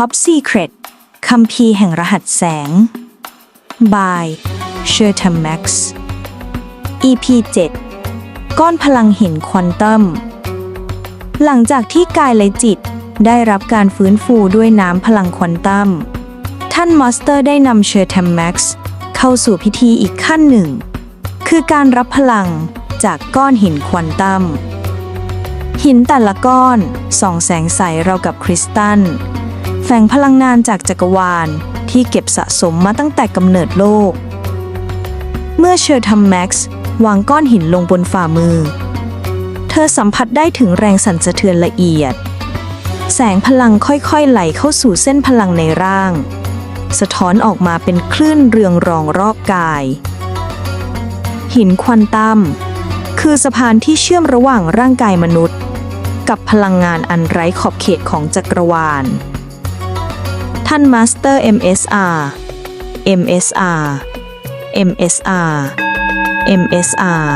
Top Secret คัมภีร์แห่งรหัสแสง by s h e r t a m Max EP 7 ก้อนพลังหินควอนตัมหลังจากที่กายและจิตได้รับการฟื้นฟูด้วยน้ำพลังควอนตัม ท่านมอสเตอร์ได้นำเชอร์แทมแม็กซ์เข้าสู่พิธีอีกขั้นหนึ่ง คือการรับพลังจากก้อนหินควอนตัม หินแต่ละก้อนส่องแสงใสเรากับคริสตัล แฝงพลังงานจากจักรวาลที่เก็บสะสมมาตั้งแต่กำเนิดโลก เมื่อเชอร์ทัมแม็กซ์วางก้อนหินลงบนฝ่ามือ เธอสัมผัสได้ถึงแรงสั่นสะเทือนละเอียด แสงพลังค่อยๆ ไหลเข้าสู่เส้นพลังในร่าง สะท้อนออกมาเป็นคลื่นเรืองรองรอบกาย หินควอนตัมคือสะพานที่เชื่อมระหว่างร่างกายมนุษย์ กับพลังงานอันไร้ขอบเขตของจักรวาล ท่านมาสเตอร์ MSR MSR MSR MSR